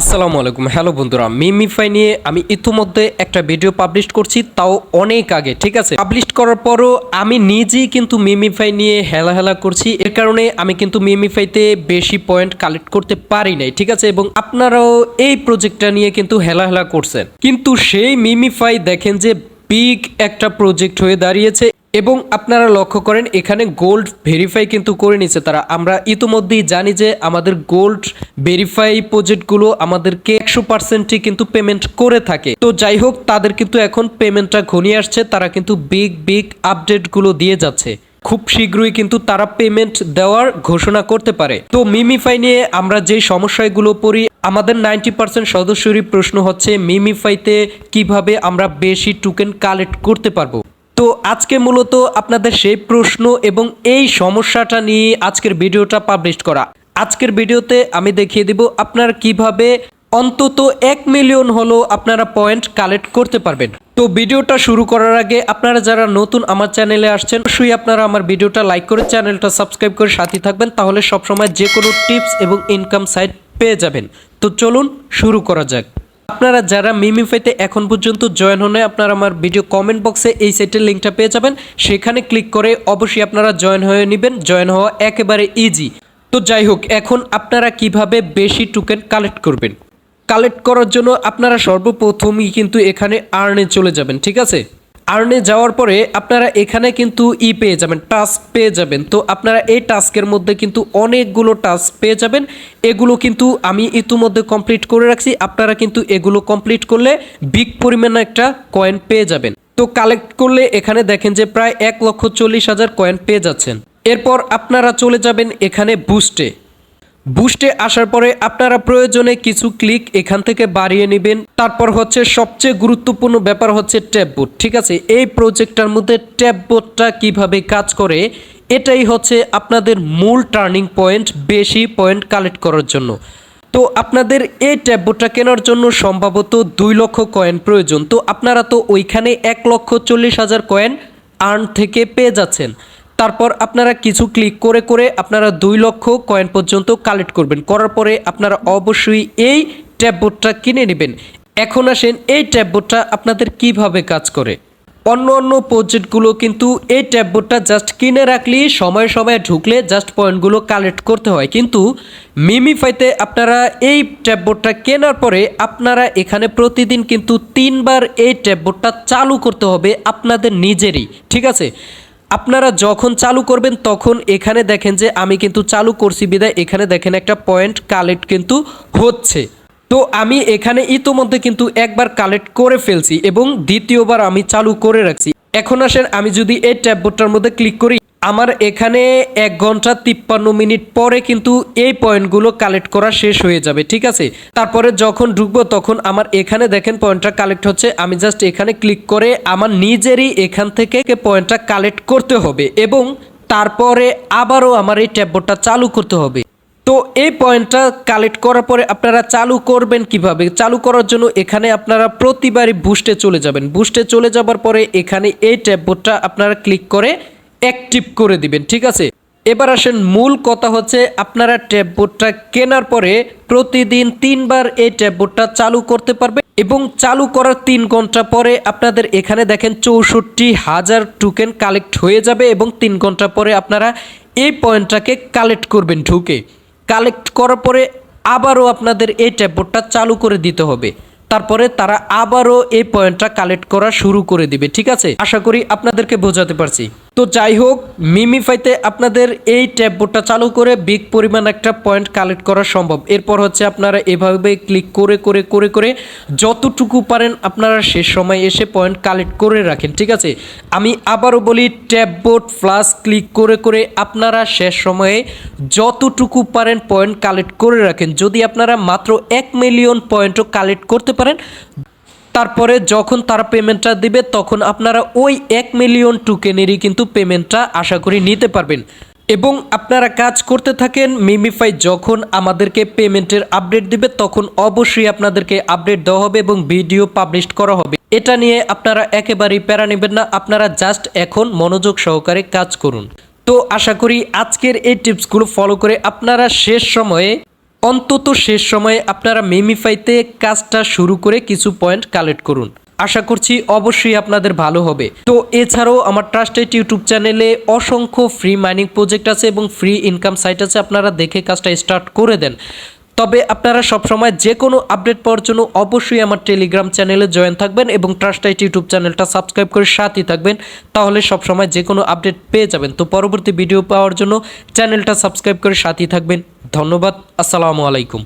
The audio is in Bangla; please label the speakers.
Speaker 1: আসসালামু আলাইকুম। হ্যালো বন্ধুরা মিমিফাই নিয়ে আমি ইতিমধ্যে একটা ভিডিও পাবলিশ করছি, তাও অনেক আগে, ঠিক আছে? পাবলিশ করার পরও আমি নিজেই কিন্তু মিমিফাই নিয়ে হেলা হেলা করছি। এর কারণে আমি কিন্তু মিমিফাইতে বেশি পয়েন্ট কালেক্ট করতে পারি নাই, ঠিক আছে? এবং আপনারাও এই প্রজেক্টটা নিয়ে কিন্তু হেলা হেলা করছেন। কিন্তু সেই মিমিফাই দেখেন যে বিগ একটা প্রজেক্ট হয়ে দাঁড়িয়েছে এবং আপনারা লক্ষ্য করেন, এখানে গোল্ড ভেরিফাই কিন্তু করে নিছে তারা। আমরা ইতিমধ্যেই জানি যে আমাদের গোল্ড ভেরিফাই প্রজেক্টগুলো আমাদেরকে একশো পার্সেন্টই কিন্তু পেমেন্ট করে থাকে। তো যাই হোক, তাদের কিন্তু এখন পেমেন্টটা ঘনিয়ে আসছে, তারা কিন্তু বিগ বিগ আপডেটগুলো দিয়ে যাচ্ছে। খুব শীঘ্রই কিন্তু তারা পেমেন্ট দেওয়ার ঘোষণা করতে পারে। তো মিমিফাই নিয়ে আমরা যে সমস্যাগুলো পড়ি আমাদের নাইনটি পার্সেন্ট সদস্যরই প্রশ্ন হচ্ছে, মিমিফাইতে কীভাবে আমরা বেশি টোকেন কালেক্ট করতে পারব? তো আজকে মূলত আপনাদের সেই প্রশ্ন এবং এই সমস্যাটা নিয়ে আজকের ভিডিওটা পাবলিশ করা। আজকের ভিডিওতে আমি দেখিয়ে দিব আপনারা কীভাবে অন্তত এক মিলিয়ন হলো আপনারা পয়েন্ট কালেক্ট করতে পারবেন। তো ভিডিওটা শুরু করার আগে আপনারা যারা নতুন আমার চ্যানেলে আসছেন, অবশ্যই আপনারা আমার ভিডিওটা লাইক করে চ্যানেলটা সাবস্ক্রাইব করে সাথে থাকবেন, তাহলে সবসময় যে কোনো টিপস এবং ইনকাম সাইট পেয়ে যাবেন। তো চলুন শুরু করা যাক। আপনারা যারা মিমিফাইতে এখন পর্যন্ত জয়েন হন আপনারা আমার ভিডিও কমেন্ট বক্সে এই সাইটের লিঙ্কটা পেয়ে যাবেন। সেখানে ক্লিক করে অবশ্যই আপনারা জয়েন হয়ে নেবেন। জয়েন হওয়া একেবারে ইজি তো যাই হোক, এখন আপনারা কীভাবে বেশি টোকেন কালেক্ট করবেন? কালেক্ট করার জন্য আপনারা সর্বপ্রথমই কিন্তু এখানে আর্নে চলে যাবেন, ঠিক আছে? আর্নে যাওয়ার পরে আপনারা এখানে কিন্তু ই পেয়ে যাবেন, টাস্ক পেয়ে যাবেন। তো আপনারা এই টাস্কের মধ্যে কিন্তু অনেকগুলো টাস্ক পেয়ে যাবেন। এগুলো কিন্তু আমি ইতিমধ্যে কমপ্লিট করে রাখছি। আপনারা কিন্তু এগুলো কমপ্লিট করলে বিগ পরিমাণে একটা কয়েন পেয়ে যাবেন। তো কালেক্ট করলে এখানে দেখেন যে প্রায় এক লক্ষ চল্লিশ হাজার কয়েন পেয়ে যাচ্ছেন। এরপর আপনারা চলে যাবেন এখানে বুস্টে। বুস্টে আসার পরে আপনারা প্রয়োজনে কিছু ক্লিক এখান থেকে বাড়িয়ে নেবেন। তারপর হচ্ছে সবচেয়ে গুরুত্বপূর্ণ ব্যাপার হচ্ছে ট্যাববোর্ড ঠিক আছে, এই প্রজেক্টটার মধ্যে ট্যাববোর্ডটা কীভাবে কাজ করে, এটাই হচ্ছে আপনাদের মূল টার্নিং পয়েন্ট, বেশি পয়েন্ট কালেক্ট করার জন্য। তো আপনাদের এই ট্যাববোর্ডটা কেনার জন্য সম্ভবত দুই লক্ষ কয়েন প্রয়োজন। তো আপনারা তো ওইখানে এক লক্ষ চল্লিশ হাজার কয়েন আর্ন থেকে পেয়ে যাচ্ছেন। তারপর আপনারা কিছু ক্লিক করে করে আপনারা দুই লক্ষ কয়েন পর্যন্ত কালেক্ট করবেন। করার পরে আপনারা অবশ্যই এই ট্যাববোর্ডটা কিনে নেবেন। এখন আসেন এই ট্যাববোর্ডটা আপনাদের কীভাবে কাজ করে। অন্য অন্য প্রজেক্টগুলো কিন্তু এই ট্যাববোর্ডটা জাস্ট কিনে রাখলে সময় সময় ঢুকলে জাস্ট পয়েন্টগুলো কালেক্ট করতে হয়। কিন্তু মিমিফাইতে আপনারা এই ট্যাববোর্ডটা কেনার পরে আপনারা এখানে প্রতিদিন কিন্তু তিনবার এই ট্যাববোর্ডটা চালু করতে হবে আপনাদের নিজেরই। ঠিক আছে? আপনারা যখন চালু করবেন, তখন এখানে দেখেন যে আমি কিন্তু চালু করছি, বিদায়, এখানে দেখেন একটা পয়েন্ট কালেক্ট কিন্তু হচ্ছে। তো আমি এখানে ইতোমধ্যে কিন্তু একবার কালেক্ট করে ফেলছি এবং দ্বিতীয়বার আমি চালু করে রাখছি। এখন আসেন, আমি যদি এই ট্যাববোর্ডটার মধ্যে ক্লিক করি আমার এখানে এক ঘণ্টা তিপ্পান্ন মিনিট পরে কিন্তু এই পয়েন্টগুলো কালেক্ট করা শেষ হয়ে যাবে, ঠিক আছে? তারপরে যখন ঢুকবো তখন আমার এখানে দেখেন পয়েন্টটা কালেক্ট হচ্ছে, আমি জাস্ট এখানে ক্লিক করে আমার নিজেরই এখান থেকে পয়েন্টটা কালেক্ট করতে হবে এবং তারপরে আবারও আমার এই ট্যাববোর্ডটা চালু করতে হবে। তো এই পয়েন্টটা কালেক্ট করার পরে আপনারা চালু করবেন কীভাবে? চালু করার জন্য এখানে আপনারা প্রতিবারই বুস্টে চলে যাবেন। বুস্টে চলে যাবার পরে এখানে এই ট্যাববোর্ডটা আপনারা ক্লিক করে অ্যাক্টিভ করে দিবেন, ঠিক আছে? এবার আসেন, মূল কথা হচ্ছে আপনারা ট্যাববোর্ডটা কেনার পরে প্রতিদিন তিনবার এই ট্যাববোর্ডটা চালু করতে পারবে এবং চালু করার তিন ঘণ্টা পরে আপনাদের এখানে দেখেন চৌষট্টি হাজার টোকেন কালেক্ট হয়ে যাবে এবং তিন ঘণ্টা পরে আপনারা এই পয়েন্টটাকে কালেক্ট করবেন ঢুকে। কালেক্ট করার পরে আবারও আপনাদের এই ট্যাববোর্ডটা চালু করে দিতে হবে। তারপরে তারা আবারও এই পয়েন্টটা কালেক্ট করা শুরু করে দিবে, ঠিক আছে? আশা করি আপনাদেরকে বোঝাতে পারছি। তো যাই হোক, মিমিফাইতে আপনাদের এই ট্যাববোর্ডটা চালু করে বিগ পরিমাণ একটা পয়েন্ট কালেক্ট করা সম্ভব। এরপর হচ্ছে আপনারা এভাবে ক্লিক করে করে করে করে যতটুকু পারেন আপনারা শেষ সময় এসে পয়েন্ট কালেক্ট করে রাখেন, ঠিক আছে? আমি আবারও বলি, ট্যাববোর্ড প্লাস ক্লিক করে করে আপনারা শেষ সময়ে যতটুকু পারেন পয়েন্ট কালেক্ট করে রাখেন। যদি আপনারা মাত্র এক মিলিয়ন পয়েন্টও কালেক্ট করতে পারেন তারপরে যখন তারা পেমেন্টটা দিবে, তখন আপনারা ওই এক মিলিয়ন টোকেনেরই কিন্তু পেমেন্টটা আশা করি নিতে পারবেন। এবং আপনারা কাজ করতে থাকেন মিমিফাই যখন আমাদেরকে পেমেন্টের আপডেট দিবে, তখন অবশ্যই আপনাদেরকে আপডেট দেওয়া হবে এবং ভিডিও পাবলিশ করা হবে। এটা নিয়ে আপনারা একেবারেই প্যারা নেবেন না, আপনারা জাস্ট এখন মনোযোগ সহকারে কাজ করুন। তো আশা করি আজকের এই টিপসগুলো ফলো করে আপনারা শেষ সময়ে অন্তত শেষ সময়ে আপনারা মেমিফাইতে কাজটা শুরু করে কিছু পয়েন্ট কালেক্ট করুন। আশা করছি অবশ্যই আপনাদের ভালো হবে। তো এছাড়াও আমার ট্রাস্টেড ইউটিউব চ্যানেলে অসংখ্য ফ্রি মাইনিং প্রজেক্ট আছে এবং ফ্রি ইনকাম সাইট আছে। আপনারা দেখে কাজটা স্টার্ট করে দেন। তবে আপনারা সবসময় যে কোনো আপডেট পাওয়ার জন্য অবশ্যই আমার টেলিগ্রাম চ্যানেলে জয়েন থাকবেন এবং ট্রাস্টাইট ইউটিউব চ্যানেলটা সাবস্ক্রাইব করে সাথেই থাকবেন। তাহলে সবসময় যে কোনো আপডেট পেয়ে যাবেন। তো পরবর্তী ভিডিও পাওয়ার জন্য চ্যানেলটা সাবস্ক্রাইব করে সাথেই থাকবেন। ধন্যবাদ। আসসালামু আলাইকুম।